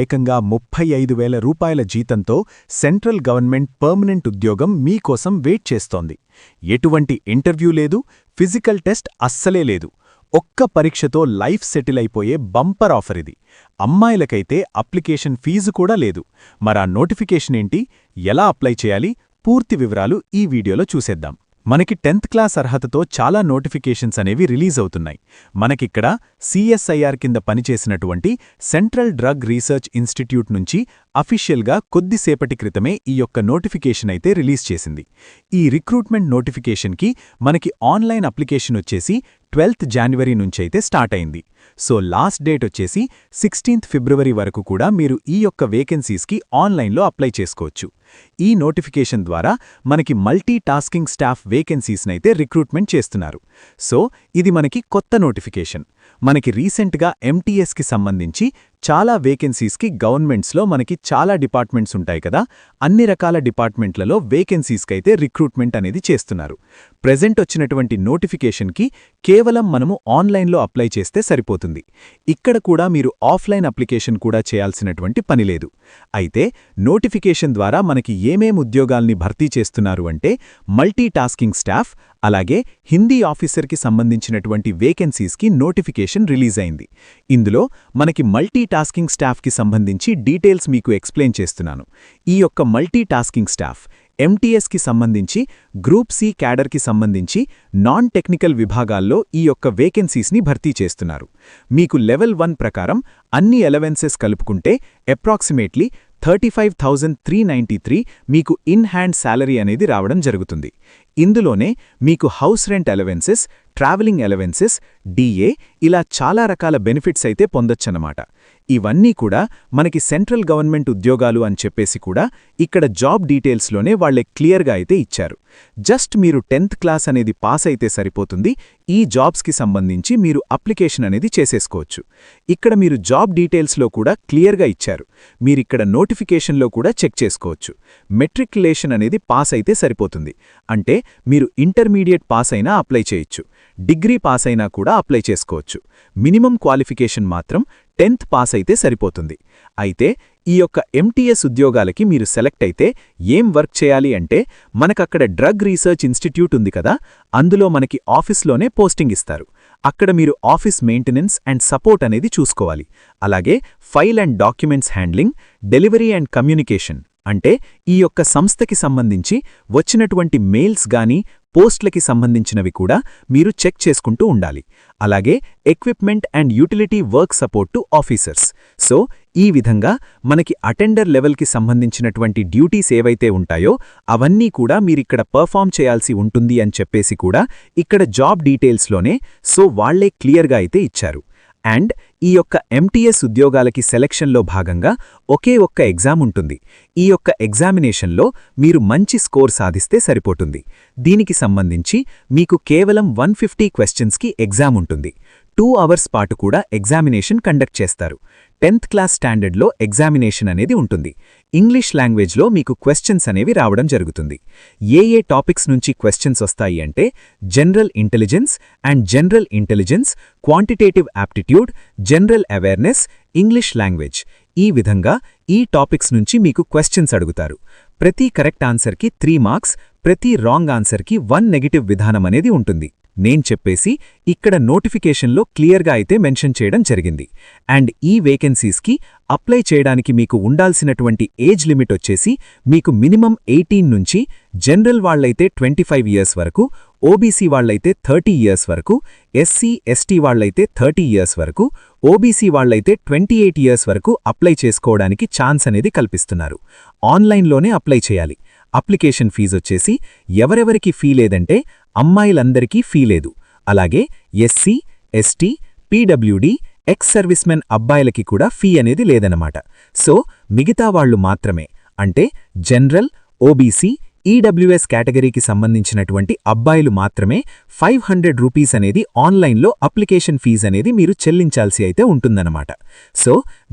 ఏకంగా ముప్పై ఐదు వేల రూపాయల జీతంతో సెంట్రల్ గవర్నమెంట్ పర్మనెంట్ ఉద్యోగం మీకోసం వెయిట్ చేస్తోంది. ఎటువంటి ఇంటర్వ్యూ లేదు ఫిజికల్ టెస్ట్ అస్సలే లేదు. ఒక్క పరీక్షతో లైఫ్ సెటిల్ అయిపోయే బంపర్ ఆఫర్ ఇది. అమ్మాయిలకైతే అప్లికేషన్ ఫీజు కూడా లేదు. మరా నోటిఫికేషన్ ఏంటి? ఎలా అప్లై చేయాలి? పూర్తి వివరాలు ఈ వీడియోలో చూసేద్దాం. మనకి టెన్త్ క్లాస్ అర్హతతో చాలా నోటిఫికేషన్స్ అనేవి రిలీజ్ అవుతున్నాయి. మనకిక్కడ సిఎస్ఐఆర్ కింద పనిచేసినటువంటి సెంట్రల్ డ్రగ్ రీసెర్చ్ ఇన్స్టిట్యూట్ నుంచి అఫీషియల్గా కొద్దిసేపటి క్రితమే ఈ యొక్క నోటిఫికేషన్ అయితే రిలీజ్ చేసింది. ఈ రిక్రూట్మెంట్ నోటిఫికేషన్కి మనకి ఆన్లైన్ అప్లికేషన్ వచ్చేసి ట్వెల్త్ జాన్వరి నుంచైతే స్టార్ట్ అయింది. సో లాస్ట్ డేట్ వచ్చేసి సిక్స్టీన్త్ ఫిబ్రవరి వరకు కూడా మీరు ఈ యొక్క వేకెన్సీస్కి ఆన్లైన్లో అప్లై చేసుకోవచ్చు. ఈ నోటిఫికేషన్ ద్వారా మనకి మల్టీ టాస్కింగ్ స్టాఫ్ వేకెన్సీస్నైతే రిక్రూట్మెంట్ చేస్తున్నారు. సో ఇది మనకి కొత్త నోటిఫికేషన్. మనకి రీసెంట్గా ఎంటీఎస్కి సంబంధించి చాలా వేకెన్సీస్కి గవర్నమెంట్స్లో మనకి చాలా డిపార్ట్మెంట్స్ ఉంటాయి కదా అన్ని రకాల డిపార్ట్మెంట్లలో వేకెన్సీస్కైతే రిక్రూట్మెంట్ అనేది చేస్తున్నారు. ప్రజెంట్ వచ్చినటువంటి నోటిఫికేషన్కి కేవలం మనము ఆన్లైన్లో అప్లై చేస్తే సరిపోతుంది. ఇక్కడ కూడా మీరు ఆఫ్లైన్ అప్లికేషన్ కూడా చేయాల్సినటువంటి పని లేదు. అయితే నోటిఫికేషన్ ద్వారా మన మనకి ఏమేం ఉద్యోగాల్ని భర్తీ చేస్తున్నారు అంటే మల్టీ టాస్కింగ్ స్టాఫ్ అలాగే హిందీ ఆఫీసర్కి సంబంధించినటువంటి వేకెన్సీస్కి నోటిఫికేషన్ రిలీజ్ అయింది. ఇందులో మనకి మల్టీ టాస్కింగ్ స్టాఫ్కి సంబంధించి డీటెయిల్స్ మీకు ఎక్స్ప్లెయిన్ చేస్తున్నాను. ఈ యొక్క మల్టీ టాస్కింగ్ స్టాఫ్ ఎంటీఎస్కి సంబంధించి గ్రూప్ సి క్యాడర్కి సంబంధించి నాన్ టెక్నికల్ విభాగాల్లో ఈ యొక్క వేకెన్సీస్ని భర్తీ చేస్తున్నారు. మీకు లెవెల్ వన్ ప్రకారం అన్ని ఎలవెన్సెస్ కలుపుకుంటే approximately thirty five thousand three ninety three మీకు ఇన్ హ్యాండ్ శాలరీ అనేది రావడం జరుగుతుంది. ఇందులోనే మీకు house rent allowances travelling allowances DA ఇలా చాలా రకాల బెనిఫిట్స్ అయితే పొందొచ్చన్నమాట. ఇవన్నీ కూడా మనకి సెంట్రల్ గవర్నమెంట్ ఉద్యోగాలు అని చెప్పేసి కూడా ఇక్కడ జాబ్ డీటెయిల్స్లోనే వాళ్ళే క్లియర్గా అయితే ఇచ్చారు. జస్ట్ మీరు టెన్త్ క్లాస్ అనేది పాస్ అయితే సరిపోతుంది. ఈ జాబ్స్కి సంబంధించి మీరు అప్లికేషన్ అనేది చేసేసుకోవచ్చు. ఇక్కడ మీరు జాబ్ డీటెయిల్స్లో కూడా క్లియర్గా ఇచ్చారు. మీరిక్కడ నోటిఫికేషన్లో కూడా చెక్ చేసుకోవచ్చు. మెట్రిక్యులేషన్ అనేది పాస్ అయితే సరిపోతుంది. అంటే మీరు ఇంటర్మీడియట్ పాస్ అయినా అప్లై చేయొచ్చు. డిగ్రీ పాస్ అయినా కూడా అప్లై చేసుకోవచ్చు. మినిమం క్వాలిఫికేషన్ మాత్రం టెన్త్ పాస్ అయితే సరిపోతుంది. అయితే ఈ యొక్క ఎంటీఎస్ ఉద్యోగాలకి మీరు సెలెక్ట్ అయితే ఏం వర్క్ చేయాలి అంటే మనకక్కడ డ్రగ్ రీసెర్చ్ ఇన్స్టిట్యూట్ ఉంది కదా అందులో మనకి ఆఫీస్లోనే పోస్టింగ్ ఇస్తారు. అక్కడ మీరు ఆఫీస్ మెయింటెనెన్స్ అండ్ సపోర్ట్ అనేది చూసుకోవాలి. అలాగే file and documents handling delivery and communication అంటే ఈ యొక్క సంస్థకి సంబంధించి వచ్చినటువంటి మెయిల్స్ గాని పోస్ట్లకి సంబంధించినవి కూడా మీరు చెక్ చేసుకుంటూ ఉండాలి. అలాగే equipment and utility work support to officers so ఈ విధంగా మనకి అటెండర్ లెవెల్కి సంబంధించినటువంటి డ్యూటీస్ ఏవైతే ఉంటాయో అవన్నీ కూడా మీరిక్కడ పర్ఫామ్ చేయాల్సి ఉంటుంది అని చెప్పేసి కూడా ఇక్కడ జాబ్ డీటెయిల్స్లోనే సో వాళ్ళే క్లియర్గా అయితే ఇచ్చారు. అండ్ ఈ యొక్క ఎంటీఎస్ ఉద్యోగాలకి సెలెక్షన్లో భాగంగా ఒకే ఒక్క ఎగ్జామ్ ఉంటుంది. ఈ యొక్క ఎగ్జామినేషన్లో మీరు మంచి స్కోర్ సాధిస్తే సరిపోతుంది. దీనికి సంబంధించి మీకు కేవలం వన్ ఫిఫ్టీ క్వశ్చన్స్కి ఎగ్జామ్ ఉంటుంది. టూ అవర్స్ పాటు కూడా ఎగ్జామినేషన్ కండక్ట్ చేస్తారు. టెన్త్ క్లాస్ స్టాండర్డ్లో ఎగ్జామినేషన్ అనేది ఉంటుంది. ఇంగ్లీష్ లాంగ్వేజ్లో మీకు క్వశ్చన్స్ అనేవి రావడం జరుగుతుంది. ఏ ఏ టాపిక్స్ నుంచి క్వశ్చన్స్ వస్తాయి అంటే general intelligence and general intelligence quantitative aptitude general awareness English language. ఈ విధంగా ఈ టాపిక్స్ నుంచి మీకు క్వశ్చన్స్ అడుగుతారు. ప్రతి కరెక్ట్ ఆన్సర్కి త్రీ మార్క్స్ ప్రతి రాంగ్ ఆన్సర్కి వన్ నెగిటివ్ విధానం అనేది ఉంటుంది. నేను చెప్పేసి ఇక్కడ నోటిఫికేషన్లో క్లియర్గా అయితే మెన్షన్ చేయడం జరిగింది. అండ్ ఈ వేకెన్సీస్కి అప్లై చేయడానికి మీకు ఉండాల్సినటువంటి ఏజ్ లిమిట్ వచ్చేసి మీకు మినిమం ఎయిటీన్ నుంచి జనరల్ వాళ్ళైతే ట్వంటీ ఫైవ్ ఇయర్స్ వరకు ఓబీసీ వాళ్ళైతే థర్టీ ఇయర్స్ వరకు ఎస్సీ ఎస్టీ వాళ్ళైతే థర్టీ ఇయర్స్ వరకు ఓబీసీ వాళ్ళైతే ట్వంటీ ఎయిట్ ఇయర్స్ వరకు అప్లై చేసుకోవడానికి ఛాన్స్ అనేది కల్పిస్తున్నారు. ఆన్లైన్లోనే అప్లై చేయాలి. అప్లికేషన్ ఫీజొచ్చేసి ఎవరెవరికి ఫీ లేదంటే అమ్మాయిలందరికీ ఫీ లేదు. అలాగే SC ST PWD ex servicemen అబ్బాయిలకి కూడా ఫీ అనేది లేదనమాట సో మిగతా వాళ్ళు మాత్రమే. అంటే జనరల్ ఓబీసీ ఈడబ్ల్యూఎస్ కేటగిరీకి సంబంధించినటువంటి అబ్బాయిలు మాత్రమే ఫైవ్ హండ్రెడ్ రూపీస్ అనేది ఆన్లైన్లో అప్లికేషన్ ఫీజ్ అనేది మీరు చెల్లించాల్సి అయితే ఉంటుందన్నమాట. సో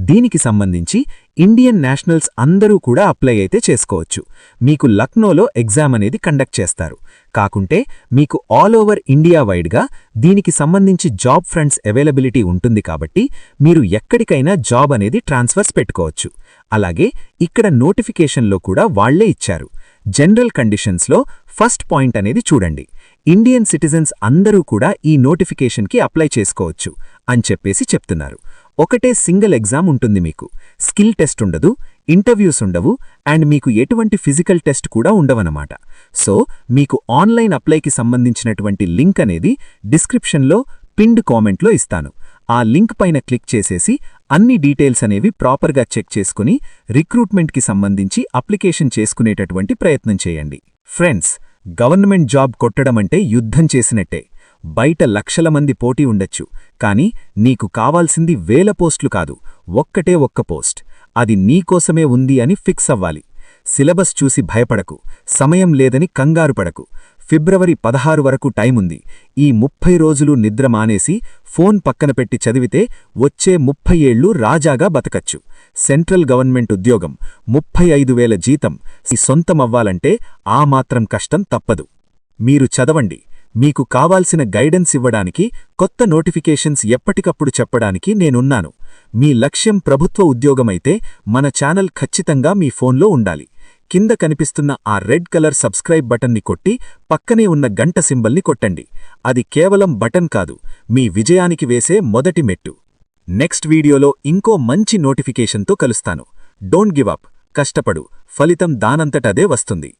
దీనికి సంబంధించి ఇండియన్ నేషనల్స్ అందరూ కూడా అప్లై అయితే చేసుకోవచ్చు. మీకు లక్నోలో ఎగ్జామ్ అనేది కండక్ట్ చేస్తారు. కాకుంటే మీకు ఆల్ ఓవర్ ఇండియా వైడ్గా దీనికి సంబంధించి జాబ్ ఫ్రంట్స్ అవైలబిలిటీ ఉంటుంది కాబట్టి మీరు ఎక్కడికైనా జాబ్ అనేది ట్రాన్స్ఫర్స్ పెట్టుకోవచ్చు. అలాగే ఇక్కడ నోటిఫికేషన్లో కూడా వాళ్ళే ఇచ్చారు. జనరల్ కండిషన్స్లో ఫస్ట్ పాయింట్ అనేది చూడండి. ఇండియన్ సిటిజన్స్ అందరూ కూడా ఈ నోటిఫికేషన్కి అప్లై చేసుకోవచ్చు అని చెప్పేసి చెప్తున్నారు. ఒకటే సింగిల్ ఎగ్జామ్ ఉంటుంది మీకు. స్కిల్ టెస్ట్ ఉండదు ఇంటర్వ్యూస్ ఉండవు అండ్ మీకు ఎటువంటి ఫిజికల్ టెస్ట్ కూడా ఉండవన్నమాట. సో మీకు ఆన్లైన్ అప్లైకి సంబంధించినటువంటి లింక్ అనేది డిస్క్రిప్షన్లో పిన్డ్ కామెంట్లో ఇస్తాను. ఆ లింక్ పైన క్లిక్ చేసేసి అన్ని డీటెయిల్స్ అనేవి ప్రాపర్గా చెక్ చేసుకుని రిక్రూట్మెంట్కి సంబంధించి అప్లికేషన్ చేసుకునేటటువంటి ప్రయత్నం చేయండి. ఫ్రెండ్స్ గవర్నమెంట్ జాబ్ కొట్టడమంటే యుద్ధం చేసినట్టే. బయట లక్షల మంది పోటీ ఉండొచ్చు కానీ నీకు కావాల్సింది వేల పోస్టులు కాదు ఒక్కటే ఒక్క పోస్ట్. అది నీకోసమే ఉంది అని ఫిక్స్ అవ్వాలి. సిలబస్ చూసి భయపడకు. సమయం లేదని కంగారు పడకు. ఫిబ్రవరి పదహారు వరకు టైముంది. ఈ ముప్పై రోజులు నిద్ర మానేసి ఫోన్ పక్కన పెట్టి చదివితే వచ్చే ముప్పై ఏళ్ళు రాజాగా బతకచ్చు. సెంట్రల్ గవర్నమెంట్ ఉద్యోగం. ముప్పై ఐదు వేల జీతం. ఈ సొంతమవ్వాలంటే ఆ మాత్రం కష్టం తప్పదు. మీరు చదవండి. మీకు కావాల్సిన గైడెన్స్ ఇవ్వడానికి కొత్త నోటిఫికేషన్స్ ఎప్పటికప్పుడు చెప్పడానికి నేనున్నాను. మీ లక్ష్యం ప్రభుత్వ ఉద్యోగమైతే మన ఛానల్ ఖచ్చితంగా మీ ఫోన్లో ఉండాలి. కింద కనిపిస్తున్న ఆ రెడ్ కలర్ సబ్స్క్రైబ్ బటన్ని కొట్టి పక్కనే ఉన్న గంట సింబల్ని కొట్టండి. అది కేవలం బటన్ కాదు మీ విజయానికి వేసే మొదటి మెట్టు. నెక్స్ట్ వీడియోలో ఇంకో మంచి నోటిఫికేషన్తో కలుస్తాను. Don't give up. కష్టపడు. ఫలితం దానంతటదే వస్తుంది.